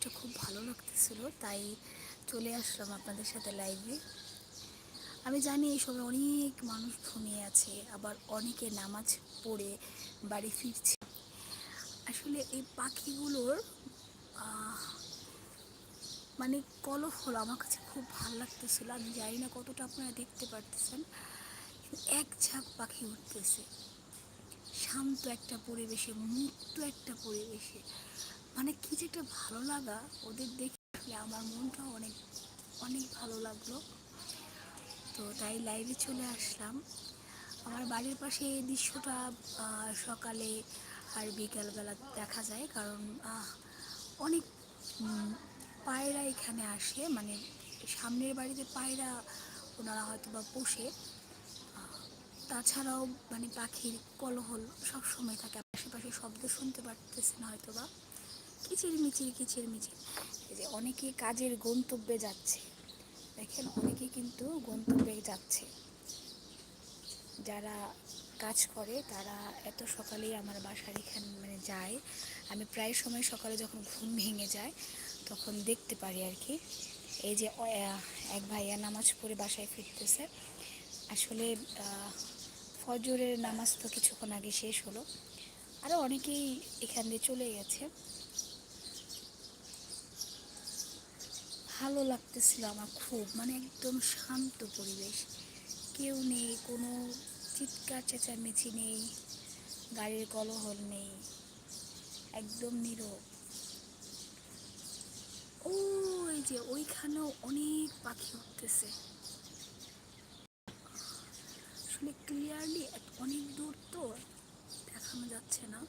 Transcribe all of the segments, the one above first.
পরিবেশটা খুব ভালো লাগতেছিল, তাই চলে আসলাম আপনাদের সাথে লাইভে আমি জানি এই সময় অনেক মানুষ ঘুমিয়ে আছে, আবার অনেকে নামাজ পড়ে বাড়ি ফিরছে। আসলে এই পাখিগুলোর মানে কলহল আমার কাছে খুব ভালো লাগতেছিল। আমি জানি না কতটা আপনারা দেখতে পারতেছেন এক ঝাঁক পাখি উঠতেছে। শান্ত একটা পরিবেশে, মুক্ত একটা পরিবেশে। মানে কি যে একটা ভালো লাগা ওদের দেখে আমার মনটাও অনেক অনেক ভালো লাগল। তো তাই লাইভে চলে আসলাম। আমার বাড়ির পাশে এই দৃশ্যটা সকালে আর বিকালবেলা দেখা যায় কারণ অনেক পায়রা এখানে আসে। মানে সামনের বাড়িতে পায়রা ওনারা হয়তো বা পোষে তাছাড়াও মানে পাখির কলহল সব সময় থাকে। আশেপাশে শব্দ শুনতে পারতেছেন হয়তো বা কিচির মিচির কিচির মিচির। এই যে অনেকে কাজের গন্তব্যে যাচ্ছে। দেখেন, অনেকে কিন্তু গন্তব্যে যাচ্ছে। যারা কাজ করে, তারা এত সকালেই আমার বাসার এখানে মানে যায়। আমি প্রায় সময় সকালে যখন ঘুম ভেঙে যায়, তখন দেখতে পারি আর কি। এই যে এক ভাইয়া নামাজ পড়ে বাসায় ফিরতেছে। আসলে ফজরের নামাজ তো কিছুক্ষণ আগে শেষ হলো। আরও অনেকেই এখান দিয়ে চলে গেছে। ভালো লাগতেছিল আমার খুব মানে একদম শান্ত পরিবেশ। কেউ নেই, কোনো চিৎকার চেঁচামেচি নেই, গাড়ির কলহল নেই, একদম নীরব। ওই যে ওইখানেও অনেক পাখি উঠতেছে। আসলে ক্লিয়ারলি অনেক দূর তো দেখানো যাচ্ছে না।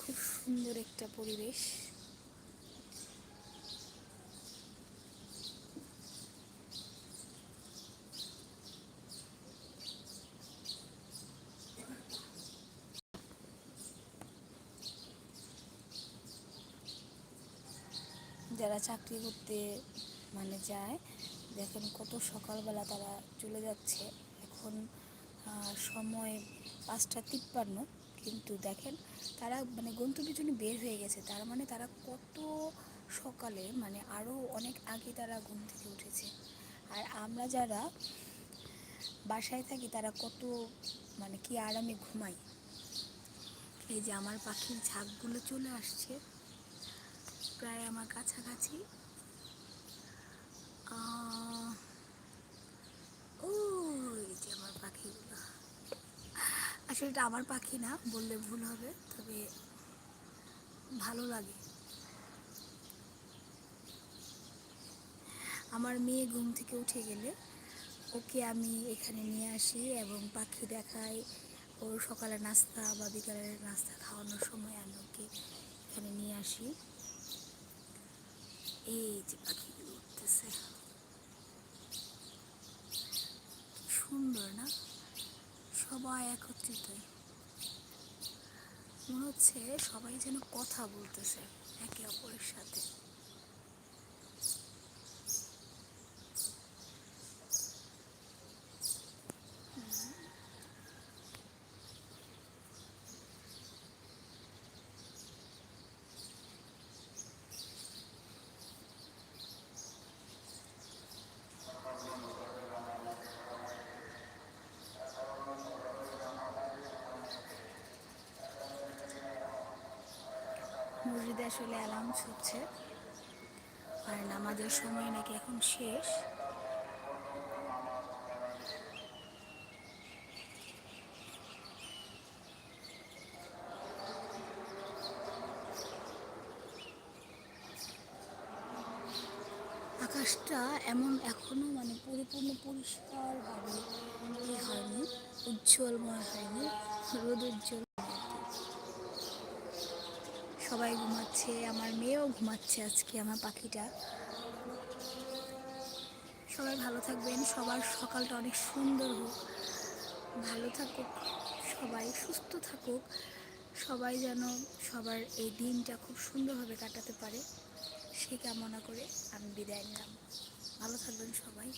খুব সুন্দর একটা পরিবেশ। যারা চাকরি করতে মানে যায়, দেখেন কত সকালবেলা তারা চলে যাচ্ছে। এখন সময় পাঁচটা তিপ্পান্ন। কিন্তু দেখেন, তারা মানে গন্তব্যের জন্য বের হয়ে গেছে। তার মানে তারা কত সকালে মানে আরও অনেক আগে তারা ঘুম থেকে উঠেছে। আর আমরা যারা বাসায় থাকি, তারা কত মানে কি আরামে ঘুমাই। এই যে আমার পাখির ঝাঁকগুলো চলে আসছে। প্রায় আমার কাছাকাছি। ও এই যে আমার পাখিগুলো। আসলে এটা আমার পাখি না, বললে ভুল হবে, তবে ভালো লাগে। আমার মেয়ে ঘুম থেকে উঠে গেলে ওকে আমি এখানে নিয়ে আসি এবং পাখি দেখাই। ওর সকালে নাস্তা বা বিকালের নাস্তা খাওয়ানোর সময় আমি ওকে এখানে নিয়ে আসি। এই যে পাখিগুলো উঠতেছে। সুন্দর না? সবাই একত্রিত। মনে হচ্ছে সবাই যেন কথা বলতেছে একে অপরের সাথে। মসজিদে আসলে অ্যালাউন্স হচ্ছে, আর নামাজের সময় নাকি এখন শেষ, আকাশটা এমন এখনও মানে পরিপূর্ণ পরিষ্কারভাবে ই হয়নি, উজ্জ্বলময় হয়নি, রোদ উজ্জ্বল। সবাই ঘুমাচ্ছে, আমার মেয়েও ঘুমাচ্ছে আজকে, আমার পাখিটা। সবাই ভালো থাকবেন, সবার সকালটা অনেক সুন্দর হোক। ভালো থাকুক সবাই, সুস্থ থাকুক। সবাই যেন সবার এই দিনটা খুব সুন্দরভাবে কাটাতে পারে, সে কামনা করে আমি বিদায় নিলাম। ভালো থাকবেন সবাই।